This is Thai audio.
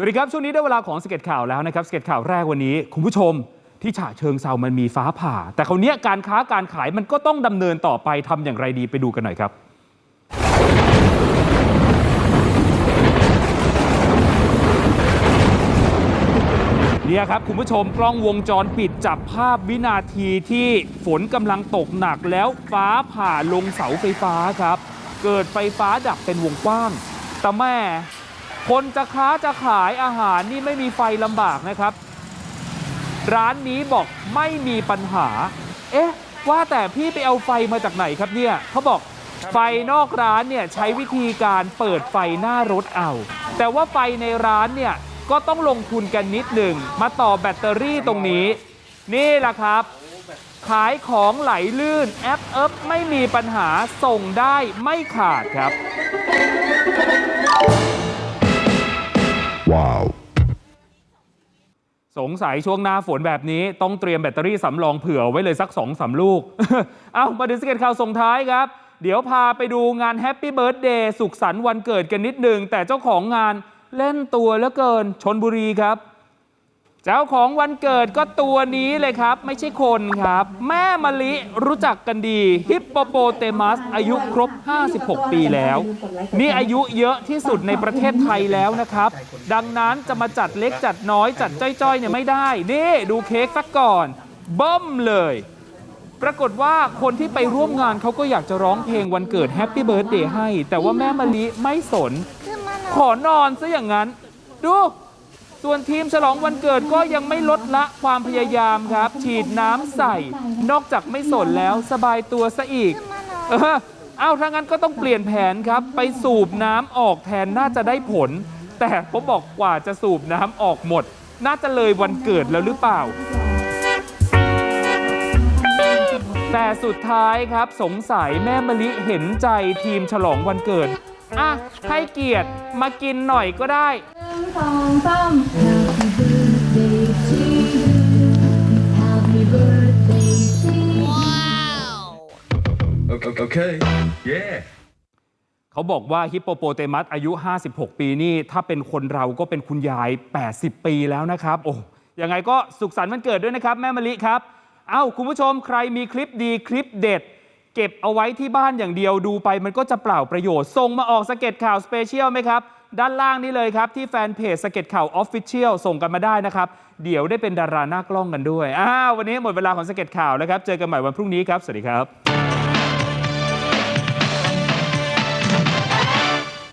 สวัสดีครับ ช่วงนี้ได้เวลาของสเก็ตข่าวแล้วนะครับสเก็ตข่าวแรกวันนี้ คุณผู้ชมที่ฉะเชิงเซามันมีฟ้าผ่า แต่คราวนี้การค้าการขายมันก็ต้องดำเนินต่อไปทำอย่างไรดีไปดูกันหน่อยครับ เนี่ยครับ คุณผู้ชมกล้องวงจรปิดจับภาพวินาทีที่ฝนกำลังตกหนักแล้วฟ้าผ่าลงเสาไฟฟ้าครับ เกิดไฟฟ้าดับเป็นวงกว้างแต่แม่ คนจะค้าจะขายอาหารนี่ไม่มีไฟลำบากนะครับ ร้านนี้บอกไม่มีปัญหา เอ๊ะ ว่าแต่พี่ไปเอาไฟมาจากไหนครับเนี่ยเขาบอกไฟนอกร้านเนี่ยใช้วิธีการเปิดไฟหน้ารถเอา แต่ว่าไฟในร้านเนี่ยก็ต้องลงทุนกันนิดหนึ่ง มาต่อแบตเตอรี่ตรงนี้ นี่แหละครับ ขายของไหลลื่น แอปเอิบไม่มีปัญหาส่งได้ไม่ขาดครับ สงสัยช่วงหน้าฝนแบบนี้ต้องเตรียมแบตเตอรี่สำรองเผื่อไว้เลยสัก2อสาลูก เอามาดูสเก็ตข่าวส่งท้ายครับ เดี๋ยวพาไปดูงานแฮปปี้เบิร์ดเดย์สุขสันต์วันเกิดกันนิดหนึ่งแต่เจ้าของงานเล่นตัวเหลือเกินชนบุรีครับ จ้าของวันเกิดก็ตัวนี้เลยครับ ไม่ใช่คนครับ แม่มะลิรู้จักกันดี ฮิปโปโปเตมัส อายุครบ 56 ปีแล้ว นี่อายุเยอะที่สุดในประเทศไทยแล้วนะครับ ดังนั้นจะมาจัดเล็กจัดน้อยจัดจ้อยๆเนี่ยไม่ได้ นี่ดูเค้กสักก่อนเบิ้มเลย ปรากฏว่าคนที่ไปร่วมงานเขาก็อยากจะร้องเพลงวันเกิดแฮปปี้เบิร์ a เดย์ให้ แต่ว่าแม่มะลิไม่สน ขอนอนซะอย่างนั้น ดู ส่วนทีมฉลองวันเกิดก็ยังไม่ลดละความพยายามครับ ฉีดน้ำใส่ นอกจากไม่สนแล้วสบายตัวซะอีก เออเอาถ้างั้นก็ต้องเปลี่ยนแผนครับ ไปสูบน้ำออกแทนน่าจะได้ผล แต่ผมบอกกว่าจะสูบน้ำออกหมด น่าจะเลยวันเกิดแล้วหรือเปล่า แต่สุดท้ายครับสงสัยแม่มะลิเห็นใจทีมฉลองวันเกิด อะให้เกียรติมากินหน่อยก็ได้หนึ่งสองสาม Happy birthday to you Happy birthday to you Okay. okay. Yeah. เขาบอกว่าฮิปโปโปเตมัสอายุ 56 ปีนี่ ถ้าเป็นคนเราก็เป็นคุณยาย 80 ปีแล้วนะครับ โอ้ยังไงก็สุขสันต์วันเกิดด้วยนะครับ แม่มะลิครับ เอ้า คุณผู้ชมใครมีคลิปดีคลิปเด็ด เก็บเอาไว้ที่บ้านอย่างเดียวดูไปมันก็จะเปล่าประโยชน์ส่งมาออกสเก็ตข่าวสเปเชียลไหมครับ ด้านล่างนี้เลยครับที่แฟนเพจสเก็ตข่าวออฟฟิเชียลส่งกันมาได้นะครับ เดี๋ยวได้เป็นดาราหน้ากล้องกันด้วยอ้าววันนี้หมดเวลาของสเก็ตข่าวแล้วครับ เจอกันใหม่วันพรุ่งนี้ครับ สวัสดีครับ